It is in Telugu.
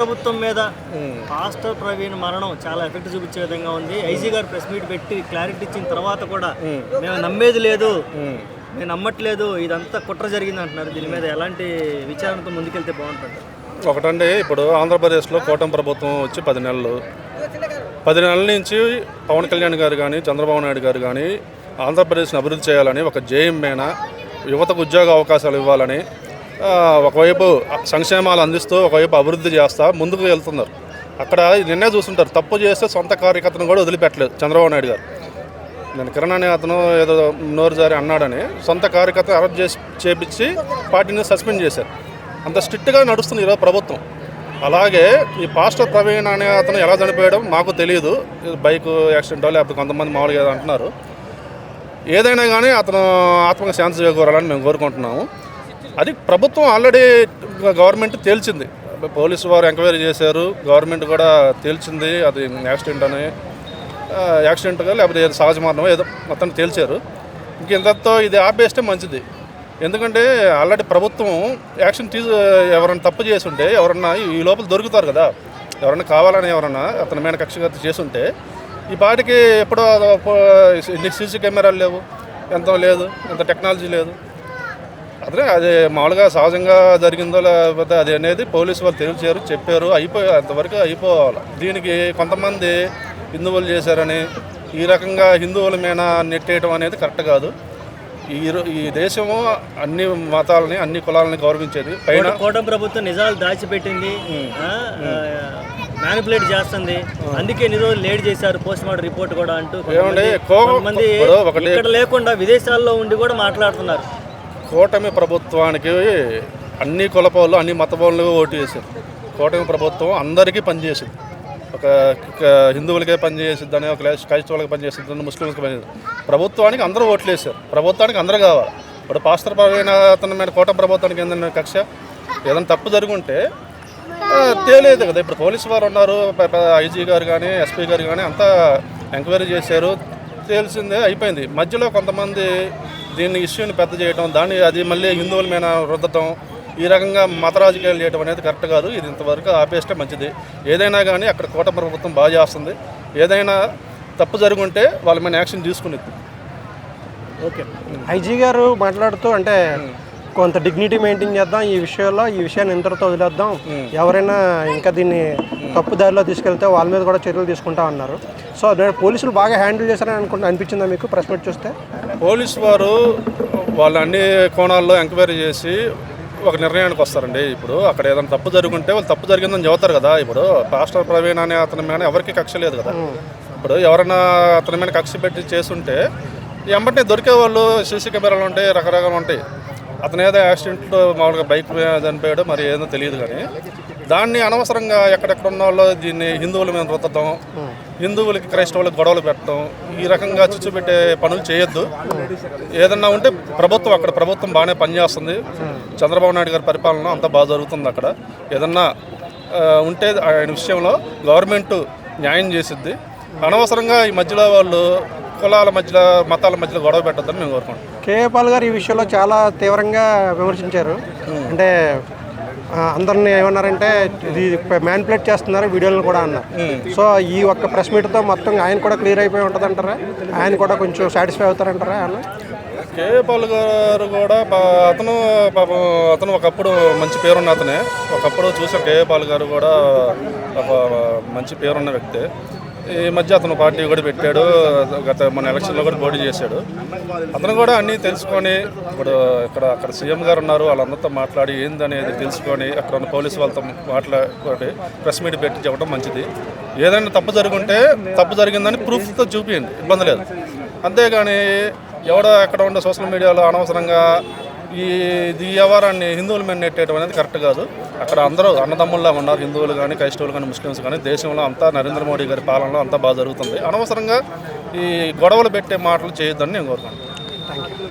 ప్రభుత్వం మీద పాస్టర్ ప్రవీణ్ మరణం చాలా ఎఫెక్ట్ చూపించే విధంగా ఉంది. ఐజీ గారు ప్రెస్ మీట్ పెట్టి క్లారిటీ ఇచ్చిన తర్వాత కూడా మేము నమ్మేది లేదు. మేము నమ్మట్లేదు. ఇదంతా కుట్ర జరిగింది అంటున్నారు. దీని మీద ఎలాంటి విచారణతో ముందుకెళ్తే బాగుంటుంది? ఒకటండి ఇప్పుడు ఆంధ్రప్రదేశ్లో కూటమి ప్రభుత్వం వచ్చి పది నెలలు. పది నెలల నుంచి పవన్ కళ్యాణ్ గారు కానీ చంద్రబాబు నాయుడు గారు కానీ ఆంధ్రప్రదేశ్ని అభివృద్ధి చేయాలని ఒక జేఎం మీద యువతకు ఉద్యోగ అవకాశాలు ఇవ్వాలని ఒకవైపు సంక్షేమాలు అందిస్తూ ఒకవైపు అభివృద్ధి చేస్తా ముందుకు వెళ్తున్నారు. అక్కడ నిన్నే చూస్తుంటారు తప్పు చేస్తే సొంత కార్యకర్తను కూడా వదిలిపెట్టలేదు చంద్రబాబు నాయుడు గారు. నేను కిరణ్ అనే అతను ఏదో నోరు జారి అన్నాడని సొంత కార్యకర్త అరెస్ట్ చేసి చేపించి పార్టీని సస్పెండ్ చేశారు. అంత స్ట్రిక్ట్గా నడుస్తుంది ఈరోజు ప్రభుత్వం. అలాగే ఈ పాస్టర్ ప్రవీణ్ అనే అతను ఎలా చనిపోయడం మాకు తెలియదు. బైక్ యాక్సిడెంటో లేకపోతే కొంతమంది మామూలుగా ఏదో అంటున్నారు. ఏదైనా కానీ అతను ఆత్మక శాంతి చేకూరాలని మేము కోరుకుంటున్నాము. అది ప్రభుత్వం ఆల్రెడీ గవర్నమెంట్ తేల్చింది. పోలీసు వారు ఎంక్వైరీ చేశారు. గవర్నమెంట్ కూడా తేల్చింది. అది యాక్సిడెంట్ అని యాక్సిడెంట్గా లేకపోతే ఏదో సహజ మరణం ఏదో మొత్తం తేల్చారు. ఇంక ఇంతతో ఇది ఆపేస్తే మంచిది. ఎందుకంటే ఆల్రెడీ ప్రభుత్వం యాక్షన్ తీసు ఎవరైనా తప్పు చేసి ఉంటే ఎవరన్నా ఈ లోపల దొరుకుతారు కదా ఎవరన్నా కావాలని ఎవరన్నా అతని మీద కక్షగత చేసుంటే ఈ పాటికి ఎప్పుడో ఎన్ని సీసీ కెమెరాలు లేవు. ఎంత లేదు ఎంత టెక్నాలజీ లేదు. అదే అది మామూలుగా సహజంగా జరిగిందో లేకపోతే అది అనేది పోలీసు వాళ్ళు తెలిసారు చెప్పారు అయిపోయి అంతవరకు అయిపోవాలి. దీనికి కొంతమంది హిందువులు చేశారని ఈ రకంగా హిందువుల మీద నెట్టేయడం అనేది కరెక్ట్ కాదు. ఈ ఈ దేశము అన్ని మతాలని అన్ని కులాలని గౌరవించేది. పైన కూటమి ప్రభుత్వం నిజాలు దాచిపెట్టింది. మ్యానిపులేట్ చేస్తుంది. అందుకే ఎన్ని రోజులు లేట్ చేశారు పోస్ట్ మార్టం రిపోర్ట్ కూడా అంటూ ఏమండి కొంతమంది- ఇక్కడ లేకుండా విదేశాల్లో ఉండి కూడా మాట్లాడుతున్నారు. కూటమి ప్రభుత్వానికి అన్ని కులపోళ్ళు అన్ని మతపోళ్ళు ఓటు వేశారు. కూటమి ప్రభుత్వం అందరికీ పనిచేసింది. ఒక హిందువులకే పనిచేసిద్ది అని ఒక క్రైస్తవులకి పనిచేస్తుంది అని ముస్లింస్కి పనిచేసింది ప్రభుత్వానికి అందరూ ఓట్లు వేశారు. ప్రభుత్వానికి అందరూ కావాలి. ఇప్పుడు పాస్టర్ ప్రవీణ అతని మీద కూటమి ప్రభుత్వానికి ఏంటంటే కక్ష ఏదైనా తప్పు జరుగుంటే తేలేదు కదా. ఇప్పుడు పోలీసు వారు ఉన్నారు ఐజీ గారు కానీ ఎస్పీ గారు కానీ అంతా ఎంక్వైరీ చేశారు. తెలిసిందే అయిపోయింది. మధ్యలో కొంతమంది దీన్ని ఇష్యూని పెద్ద చేయడం దాన్ని అది మళ్ళీ హిందువుల మీద రుద్దటం ఈ రకంగా మత రాజకీయాలు చేయడం అనేది కరెక్ట్ కాదు. ఇది ఇంతవరకు ఆపేస్తే మంచిది. ఏదైనా కానీ అక్కడ కోట ప్రభుత్వం బాగా చేస్తుంది. ఏదైనా తప్పు జరుగుంటే వాళ్ళ మీద యాక్షన్ తీసుకునేది. ఓకే. ఐజీ గారు మాట్లాడుతూ అంటే కొంత డిగ్నిటీ మెయింటైన్ చేద్దాం ఈ విషయంలో. ఈ విషయాన్ని ఇంతటితో వదిలేద్దాం. ఎవరైనా ఇంకా దీన్ని తప్పు దారిలో తీసుకెళ్తే వాళ్ళ మీద కూడా చర్యలు తీసుకుంటా అన్నారు. సో అదే పోలీసులు బాగా హ్యాండిల్ చేశారని అనుకుంటా అనిపించిందా మీకు? ప్రెస్ మీట్ చూస్తే? పోలీస్ వారు వాళ్ళ అన్ని కోణాల్లో ఎంక్వైరీ చేసి ఒక నిర్ణయానికి వస్తారండి. ఇప్పుడు అక్కడ ఏదైనా తప్పు జరుగుంటే వాళ్ళు తప్పు జరిగిందని చెబుతారు కదా. ఇప్పుడు పాస్టర్ ప్రవీణ్ అనే అతని మీద ఎవరికి కక్ష లేదు కదా. ఇప్పుడు ఎవరైనా అతని మీద కక్ష పెట్టి చేసుంటే ఎంబటిని దొరికే వాళ్ళు సీసీ కెమెరాలు ఉంటాయి రకరకాలు ఉంటాయి. అతను ఏదో యాక్సిడెంట్లో మామూలుగా బైక్ మీద చనిపోయాడో మరి ఏదో తెలియదు కానీ దాన్ని అనవసరంగా ఎక్కడెక్కడ ఉన్న వాళ్ళు దీన్ని హిందువుల మీద రుద్దడం హిందువులకి క్రైస్తవులకు గొడవలు పెట్టడం ఈ రకంగా చిచ్చు పెట్టే పనులు చేయొద్దు. ఏదన్నా ఉంటే ప్రభుత్వం అక్కడ ప్రభుత్వం బాగానే పనిచేస్తుంది. చంద్రబాబు నాయుడు గారి పరిపాలన అంతా బాగా జరుగుతుంది అక్కడ. ఏదన్నా ఉంటే ఆయన విషయంలో గవర్నమెంట్ న్యాయం చేసిద్ది. అనవసరంగా ఈ మధ్యలో వాళ్ళు కులాల మధ్యలో మతాల మధ్యలో గొడవ పెట్టొద్దని మేము కోరుకుంటాం కేఏ పాల్ గారు ఈ విషయంలో చాలా తీవ్రంగా విమర్శించారు. అంటే అందరిని ఏమన్నారంటే ఇది మ్యాన్పులేట్ చేస్తున్నారు వీడియోలను కూడా అన్నారు. సో ఈ ఒక్క ప్రెస్ మీట్తో మొత్తం ఆయన కూడా క్లియర్ అయిపోయి ఉంటుంది అంటారా ఆయన కూడా కొంచెం సాటిస్ఫై అవుతారంటారా అన్న కేపాల్ గారు కూడా అతను పాపం అతను ఒకప్పుడు మంచి పేరున్న అతనే. ఒకప్పుడు చూసాం కేపాల్ గారు కూడా మంచి పేరున్న వ్యక్తి. ఈ మధ్య అతను పార్టీ కూడా పెట్టాడు. గత మన ఎలక్షన్లో కూడా పోటీ చేశాడు. అతను కూడా అన్నీ తెలుసుకొని ఇప్పుడు ఇక్కడ అక్కడ సీఎం గారు ఉన్నారు. వాళ్ళందరితో మాట్లాడి ఏందనేది తెలుసుకొని అక్కడ ఉన్న పోలీసు వాళ్ళతో మాట్లాడి ప్రెస్ మీట్ పెట్టి చెప్పడం మంచిది. ఏదైనా తప్పు జరుగుంటే తప్పు జరిగిందని ప్రూఫ్తో చూపించండి. ఇబ్బంది లేదు. అంతేగాని ఎవడో ఎక్కడ ఉండే సోషల్ మీడియాలో అనవసరంగా ఈ ఈ వ్యవహారాన్ని హిందువుల మీద నెట్టేయడం అనేది కరెక్ట్ కాదు. అక్కడ అందరూ అన్నదమ్ముల్లా ఉన్నారు హిందువులు కానీ క్రైస్తవులు కానీ ముస్లిమ్స్ కానీ. దేశంలో అంతా నరేంద్ర మోడీ గారి పాలనలో అంతా బాగా జరుగుతుంది. అనవసరంగా ఈ గొడవలు పెట్టే మాటలు చేయొద్దని నేను కోరుకుంటున్నాను.